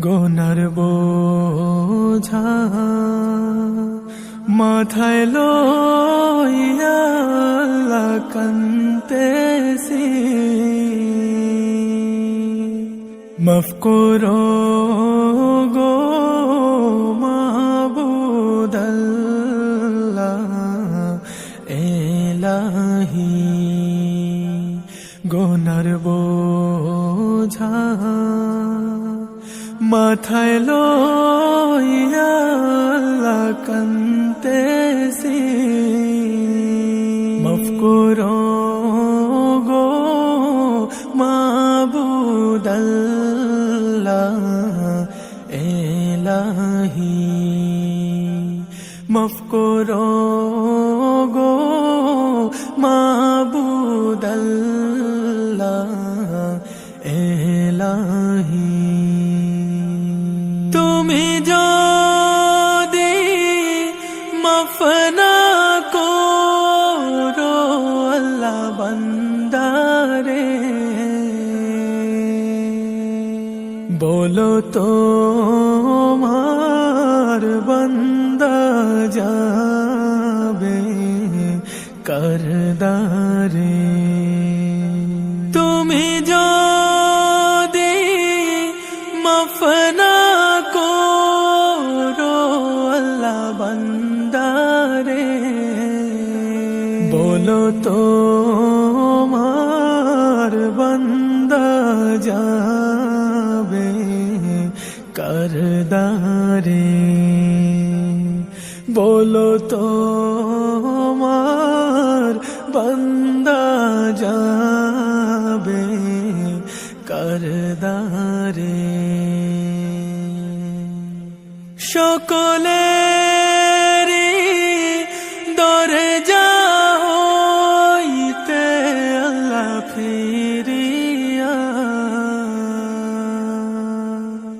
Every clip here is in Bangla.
গোনার বোঝা মাথায় লইয়া কান্তেছি মাফ করো গো এলাহি। গোনার বোঝা মাথায় লইয়া কান্তেছি মাফ করো গো মাবুদাল্লাহ এলাহি মাফ করো মফনা করো আল্লাহ বন্দারে বলো তো মার বলো তো মার বন্দা যাবে করদারে। বলো তো মার বন্দা যাবে করদারে। সকলের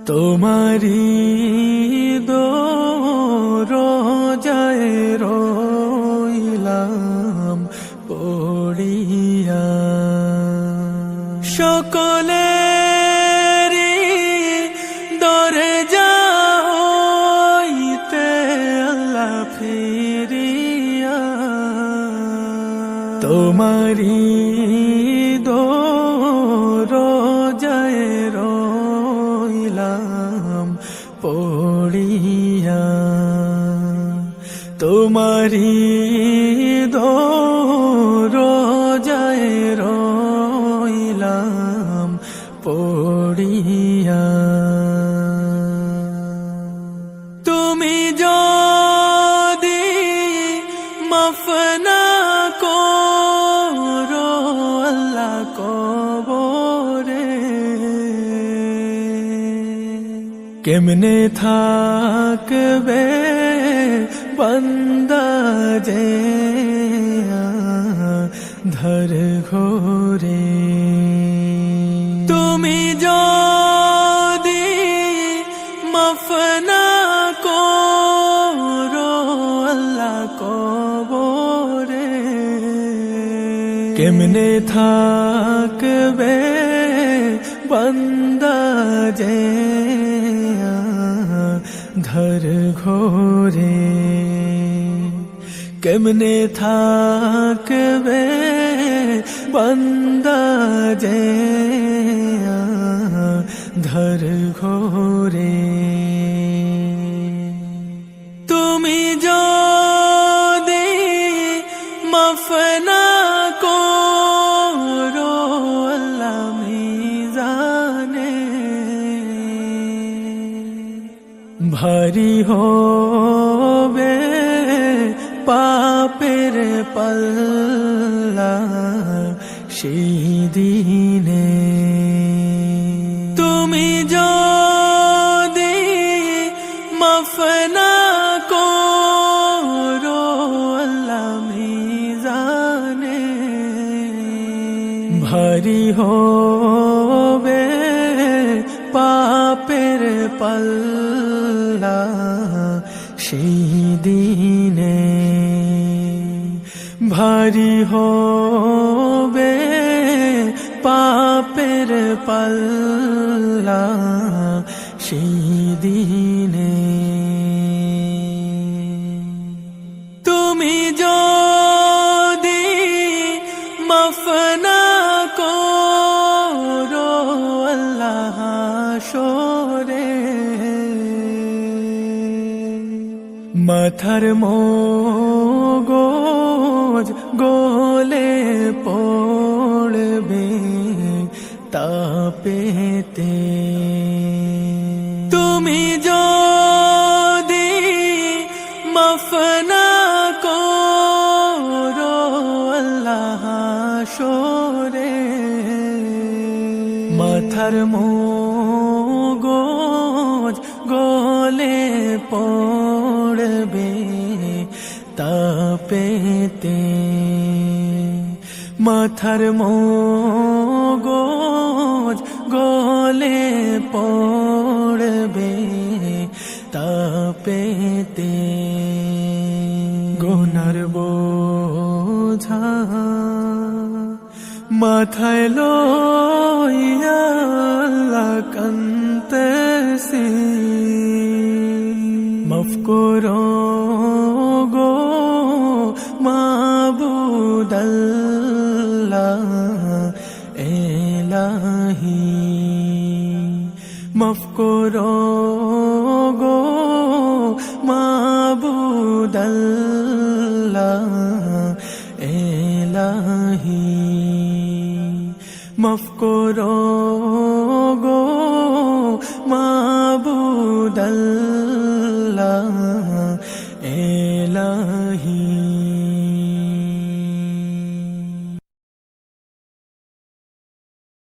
তোমারি দো রোজায় রইলাম পড়িয়া। সকলের দরজা হইতে আল্লাহ ফিরিয়া। তোমারি দো তোমারি দো রোজায় রইলাম পড়িয়া। তুমি যদি মফনা করো আল্লাহ কবরে কেমনে থাকবে বন্দা যে ধর ঘোরে। তুমি যদি মফনা করো আল্লাহ কবরে, কেমনে থাকবে বন্দা যে ধর ঘোরে? কেমনে থাকবে বন্দা যে ধর ঘোরে? তুমি যদি মফনা করো আল্লাহ মিজানে ভারী হবে পাপের পাল্লা সেই দিনে। তুমি যদি মফনা করো, আল্লাহ মিজানে ভারী হবে পাপের পাল্লা সেই ভারী হবে পাপের পাল্লা সেই দিনে। তুমি যদি মাফ না করো আল্লাহ সরে। মাথার মোগজ গোলে পড়বে তাপেতে। তুমি যদি মাফ না করো আল্লাহ সরে, মাথার মোগজ গলে পড়বে। তাপেতে মাথার মোগজ গলে পড়বে তাপেতে। গোনার বোঝা মাথায় লইয়া আল্লাহ কান্তেছি মাফ করো গো মাবুদাল্লাহ এলাহি। মাফ করো গো মাবুদাল্লাহ এলাহি। মাফ করো